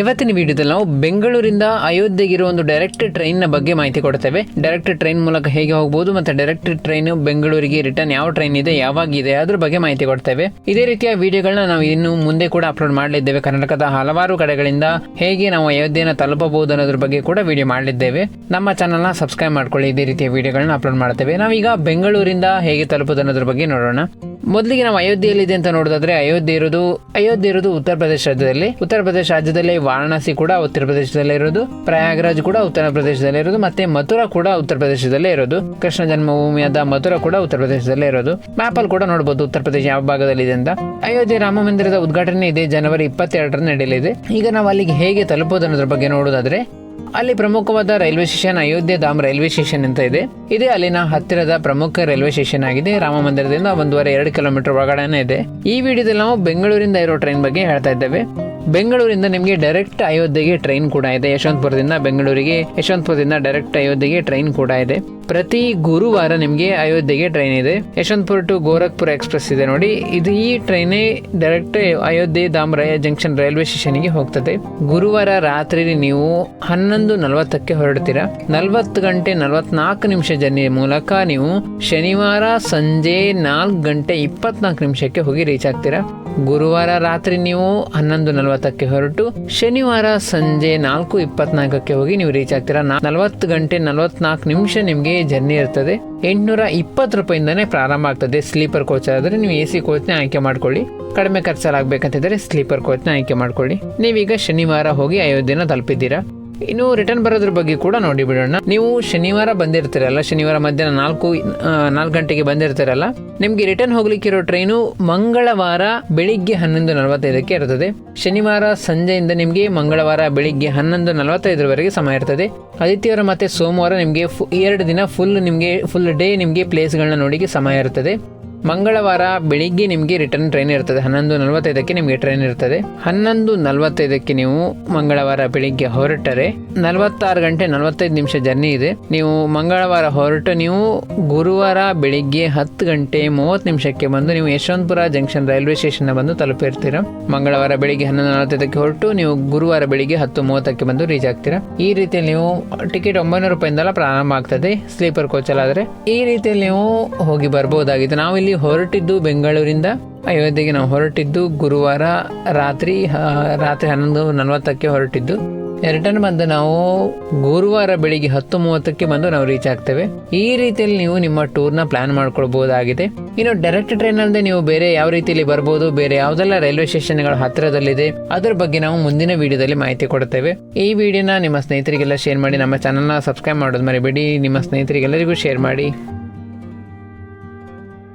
ಇವತ್ತಿನ ವಿಡಿಯೋದಲ್ಲಿ ನಾವು ಬೆಂಗಳೂರಿಂದ ಅಯೋಧ್ಯೆಗೆ ಇರೋ ಒಂದು ಡೈರೆಕ್ಟ್ ಟ್ರೈನ್ ಬಗ್ಗೆ ಮಾಹಿತಿ ಕೊಡ್ತೇವೆ. ಡೈರೆಕ್ಟ್ ಟ್ರೈನ್ ಮೂಲಕ ಹೇಗೆ ಹೋಗಬಹುದು ಮತ್ತೆ ಡೈರೆಕ್ಟ್ ಟ್ರೈನ್ ಬೆಂಗಳೂರಿಗೆ ರಿಟರ್ನ್ ಯಾವ ಟ್ರೈನ್ ಇದೆ, ಯಾವಾಗ ಇದೆ, ಅದ್ರ ಬಗ್ಗೆ ಮಾಹಿತಿ ಕೊಡ್ತೇವೆ. ಇದೇ ರೀತಿಯ ವಿಡಿಯೋಗಳನ್ನ ನಾವು ಇನ್ನು ಮುಂದೆ ಕೂಡ ಅಪ್ಲೋಡ್ ಮಾಡಲಿದ್ದೇವೆ. ಕರ್ನಾಟಕದ ಹಲವಾರು ಕಡೆಗಳಿಂದ ಹೇಗೆ ನಾವು ಅಯೋಧ್ಯೆನ ತಲುಪಬಹುದು ಅನ್ನೋದ್ರ ಬಗ್ಗೆ ಕೂಡ ವಿಡಿಯೋ ಮಾಡಲಿದ್ದೇವೆ. ನಮ್ಮ ಚಾನಲ್ನ ಸಬ್ಸ್ಕ್ರೈಬ್ ಮಾಡ್ಕೊಳ್ಳಿ. ಇದೇ ರೀತಿಯ ವಿಡಿಯೋಗಳನ್ನ ಅಪ್ಲೋಡ್ ಮಾಡ್ತೇವೆ. ನಾವೀಗ ಬೆಂಗಳೂರಿಂದ ಹೇಗೆ ತಲುಪೋದು ಅನ್ನೋದ್ರ ಬಗ್ಗೆ ನೋಡೋಣ. ಮೊದಲಿಗೆ ನಾವು ಅಯೋಧ್ಯೆಯಲ್ಲಿದೆ ಅಂತ ನೋಡೋದಾದ್ರೆ ಅಯೋಧ್ಯೆ ಇರೋದು ಅಯೋಧ್ಯೆ ಇರೋದು ಉತ್ತರ ಪ್ರದೇಶ ರಾಜ್ಯದಲ್ಲಿ. ಉತ್ತರ ಪ್ರದೇಶ ರಾಜ್ಯದಲ್ಲಿ ವಾರಣಾಸಿ ಕೂಡ ಉತ್ತರ ಪ್ರದೇಶದಲ್ಲೇ ಇರೋದು. ಪ್ರಯಾಗ್ರಾಜ್ ಕೂಡ ಉತ್ತರ ಪ್ರದೇಶದಲ್ಲೇ ಇರೋದು. ಮತ್ತೆ ಮಥುರಾ ಕೂಡ ಉತ್ತರ ಪ್ರದೇಶದಲ್ಲೇ ಇರೋದು. ಕೃಷ್ಣ ಜನ್ಮಭೂಮಿಯಾದ ಮಥುರಾ ಕೂಡ ಉತ್ತರ ಪ್ರದೇಶದಲ್ಲೇ ಇರೋದು. ಮ್ಯಾಪ್ ಅಲ್ಲಿ ಕೂಡ ನೋಡಬಹುದು ಉತ್ತರ ಪ್ರದೇಶ ಯಾವ ಭಾಗದಲ್ಲಿದೆ ಅಂತ. ಅಯೋಧ್ಯೆ ರಾಮ ಮಂದಿರದ ಉದ್ಘಾಟನೆ ಇದೆ ಜನವರಿ ಇಪ್ಪತ್ತೆರಡರ ನಡೆಯಲಿದೆ. ಈಗ ನಾವು ಅಲ್ಲಿಗೆ ಹೇಗೆ ತಲುಪೋದು ಅನ್ನೋದ್ರ ಬಗ್ಗೆ ನೋಡೋದಾದ್ರೆ ಅಲ್ಲಿ ಪ್ರಮುಖವಾದ railway station Ayodhya Dham railway station ಅಂತ ಇದೆ. ಇದೇ ಅಲ್ಲಿನ ಹತ್ತಿರದ ಪ್ರಮುಖ ರೈಲ್ವೆ ಸ್ಟೇಷನ್ ಆಗಿದೆ. ರಾಮ ಮಂದಿರದಿಂದ ಒಂದೂವರೆ ಎರಡು ಕಿಲೋಮೀಟರ್ ಒಳಗಡೆನೇ ಇದೆ. ಈ ವಿಡಿಯೋದಲ್ಲಿ ನಾವು ಬೆಂಗಳೂರಿಂದ ಇರೋ ಟ್ರೈನ್ ಬಗ್ಗೆ ಹೇಳ್ತಾ ಇದ್ದೇವೆ. ಬೆಂಗಳೂರಿಂದ ನಿಮಗೆ ಡೈರೆಕ್ಟ್ ಅಯೋಧ್ಯೆಗೆ ಟ್ರೈನ್ ಕೂಡ ಇದೆ. ಯಶವಂತಪುರದಿಂದ ಬೆಂಗಳೂರಿಗೆ, ಯಶವಂತಪುರದಿಂದ ಡೈರೆಕ್ಟ್ ಅಯೋಧ್ಯೆಗೆ ಟ್ರೈನ್ ಕೂಡ ಇದೆ. ಪ್ರತಿ ಗುರುವಾರ ನಿಮಗೆ ಅಯೋಧ್ಯೆಗೆ ಟ್ರೈನ್ ಇದೆ. ಯಶವಂತಪುರ ಟು ಗೋರಖ್ಪುರ ಎಕ್ಸ್ಪ್ರೆಸ್ ಇದೆ ನೋಡಿ. ಇದು ಈ ಟ್ರೈನೇ ಡೈರೆಕ್ಟ್ ಅಯೋಧ್ಯೆ ದಾಮರಾಯ ಜಂಕ್ಷನ್ ರೈಲ್ವೆ ಸ್ಟೇಷನ್ಗೆ ಹೋಗ್ತದೆ. ಗುರುವಾರ ರಾತ್ರಿ ನೀವು ಹನ್ನೊಂದು ನಲವತ್ತಕ್ಕೆ ಹೊರಡ್ತೀರಾ. ನಲವತ್ತು ಗಂಟೆ ನಲವತ್ನಾಲ್ಕು ನಿಮಿಷ ಜರ್ನಿ ಮೂಲಕ ನೀವು ಶನಿವಾರ ಸಂಜೆ ನಾಲ್ಕು ಗಂಟೆ ಇಪ್ಪತ್ನಾಲ್ಕು ನಿಮಿಷಕ್ಕೆ ಹೋಗಿ ರೀಚ್ ಆಗ್ತೀರಾ. ಗುರುವಾರ ರಾತ್ರಿ ನೀವು ಹನ್ನೊಂದು ನಲವತ್ತಕ್ಕೆ ಹೊರಟು ಶನಿವಾರ ಸಂಜೆ ನಾಲ್ಕು ಇಪ್ಪತ್ನಾಲ್ಕಕ್ಕೆ ಹೋಗಿ ನೀವು ರೀಚ್ ಆಗ್ತೀರಾ. ನಲವತ್ತು ಗಂಟೆ ನಲವತ್ನಾಲ್ಕು ನಿಮಿಷ ನಿಮಗೆ ಜರ್ನಿ ಇರ್ತದೆ. ಎಂಟುನೂರ ಇಪ್ಪತ್ತು ರೂಪಾಯಿಂದನೇ ಪ್ರಾರಂಭ ಆಗ್ತದೆ. ಸ್ಲೀಪರ್ ಕೋಚ್ ಆದರೆ ನೀವು ಎ ಸಿ ಕೋಚ್ನ ಆಯ್ಕೆ ಮಾಡ್ಕೊಳ್ಳಿ. ಕಡಿಮೆ ಖರ್ಚಲ್ಲಿ ಆಗ್ಬೇಕಂತಿದ್ರೆ ಸ್ಲೀಪರ್ ಕೋಚ್ನ ಆಯ್ಕೆ ಮಾಡ್ಕೊಳ್ಳಿ. ನೀವೀಗ ಶನಿವಾರ ಹೋಗಿ ಅಯೋಧ್ಯೆನ ತಲುಪಿದ್ದೀರಾ? ಇನ್ನು ರಿಟರ್ನ್ ಬರೋದ್ರ ಬಗ್ಗೆ ಕೂಡ ನೋಡಿ ಬಿಡೋಣ. ನೀವು ಶನಿವಾರ ಬಂದಿರ್ತೀರಲ್ಲ, ಶನಿವಾರ ಮಧ್ಯಾಹ್ನ ನಾಲ್ಕು ನಾಲ್ಕು ಗಂಟೆಗೆ ಬಂದಿರ್ತೀರಲ್ಲ, ನಿಮ್ಗೆ ರಿಟರ್ನ್ ಹೋಗ್ಲಿಕ್ಕಿರೋ ಟ್ರೈನು ಮಂಗಳವಾರ ಬೆಳಿಗ್ಗೆ ಹನ್ನೊಂದು ನಲವತ್ತೈದಕ್ಕೆ ಇರ್ತದೆ. ಶನಿವಾರ ಸಂಜೆಯಿಂದ ನಿಮಗೆ ಮಂಗಳವಾರ ಬೆಳಿಗ್ಗೆ ಹನ್ನೊಂದು ನಲವತ್ತೈದರವರೆಗೆ ಸಮಯ ಇರ್ತದೆ. ಆದಿತ್ಯವಾರ ಮತ್ತೆ ಸೋಮವಾರ ನಿಮಗೆ ಎರಡು ದಿನ ಫುಲ್ ನಿಮಗೆ ಫುಲ್ ಡೇ ನಿಮಗೆ ಪ್ಲೇಸ್ಗಳನ್ನ ನೋಡಿಗೆ ಸಮಯ ಇರ್ತದೆ. ಮಂಗಳವಾರ ಬೆಳಿಗ್ಗೆ ನಿಮಗೆ ರಿಟರ್ನ್ ಟ್ರೈನ್ ಇರ್ತದೆ. ಹನ್ನೊಂದು ನಲವತ್ತೈದಕ್ಕೆ ನಿಮಗೆ ಟ್ರೈನ್ ಇರ್ತದೆ. ಹನ್ನೊಂದು ನಲವತ್ತೈದಕ್ಕೆ ನೀವು ಮಂಗಳವಾರ ಬೆಳಿಗ್ಗೆ ಹೊರಟರೆ. ನಲವತ್ತಾರು ಗಂಟೆ ನಲವತ್ತೈದು ನಿಮಿಷ ಜರ್ನಿ ಇದೆ. ನೀವು ಮಂಗಳವಾರ ಹೊರಟು ನೀವು ಗುರುವಾರ ಬೆಳಿಗ್ಗೆ ಹತ್ತು ಗಂಟೆ ಮೂವತ್ತು ನಿಮಿಷಕ್ಕೆ ಬಂದು ನೀವು ಯಶವಂತಪುರ ಜಂಕ್ಷನ್ ರೈಲ್ವೆ ಸ್ಟೇಷನ್ ಬಂದು ತಲುಪಿರ್ತೀರಾ. ಮಂಗಳವಾರ ಬೆಳಿಗ್ಗೆ ಹನ್ನೊಂದು ನಲವತ್ತೈದಕ್ಕೆ ಹೊರಟು ನೀವು ಗುರುವಾರ ಬೆಳಿಗ್ಗೆ ಹತ್ತು ಮೂವತ್ತಕ್ಕೆ ಬಂದು ರೀಚ್ ಆಗ್ತೀರಾ. ಈ ರೀತಿಯಲ್ಲಿ ನೀವು ಟಿಕೆಟ್ ಒಂಬೈನೂರು ರೂಪಾಯಿಂದೆಲ್ಲ ಪ್ರಾರಂಭ ಆಗ್ತದೆ. ಸ್ಲೀಪರ್ ಕೋಚಲ್ಲಾದರೆ ಈ ರೀತಿಯಲ್ಲಿ ನೀವು ಹೋಗಿ ಬರ್ಬೋದಾಗಿತ್ತು. ನಾವು ಇಲ್ಲಿ ಹೊರಟಿದ್ದು ಬೆಂಗಳೂರಿಂದ ಅಯೋಧ್ಯೆಗೆ ನಾವು ಹೊರಟಿದ್ದು ಗುರುವಾರ ರಾತ್ರಿ ರಾತ್ರಿ ಹನ್ನೊಂದು ನಲವತ್ತಕ್ಕೆ ಹೊರಟಿದ್ದು. ರಿಟರ್ನ್ ಬಂದು ನಾವು ಗುರುವಾರ ಬೆಳಿಗ್ಗೆ ಹತ್ತು ಮೂವತ್ತಕ್ಕೆ ಬಂದು ನಾವು ರೀಚ್ ಆಗ್ತೇವೆ. ಈ ರೀತಿಯಲ್ಲಿ ನೀವು ನಿಮ್ಮ ಟೂರ್ನ ಪ್ಲಾನ್ ಮಾಡ್ಕೊಳ್ಬಹುದಾಗಿದೆ ಇನ್ನು ಡೈರೆಕ್ಟ್ ಟ್ರೈನ್ ಅಲ್ಲದೆ ನೀವು ಬೇರೆ ಯಾವ ರೀತಿಯಲ್ಲಿ ಬರ್ಬೋದು, ಬೇರೆ ಯಾವುದೆಲ್ಲ ರೈಲ್ವೆ ಸ್ಟೇಷನ್ಗಳ ಹತ್ತಿರದಲ್ಲಿದೆ, ಅದರ ಬಗ್ಗೆ ನಾವು ಮುಂದಿನ ವಿಡಿಯೋದಲ್ಲಿ ಮಾಹಿತಿ ಕೊಡ್ತೇವೆ. ಈ ವಿಡಿಯೋನ ನಿಮ್ಮ ಸ್ನೇಹಿತರಿಗೆಲ್ಲ ಶೇರ್ ಮಾಡಿ, ನಮ್ಮ ಚಾನಲ್ನ ಸಬ್ಸ್ಕ್ರೈಬ್ ಮಾಡೋದು ಮರಿಬೇಡಿ. ನಿಮ್ಮ ಸ್ನೇಹಿತರಿಗೆಲ್ಲರಿಗೂ ಶೇರ್ ಮಾಡಿ.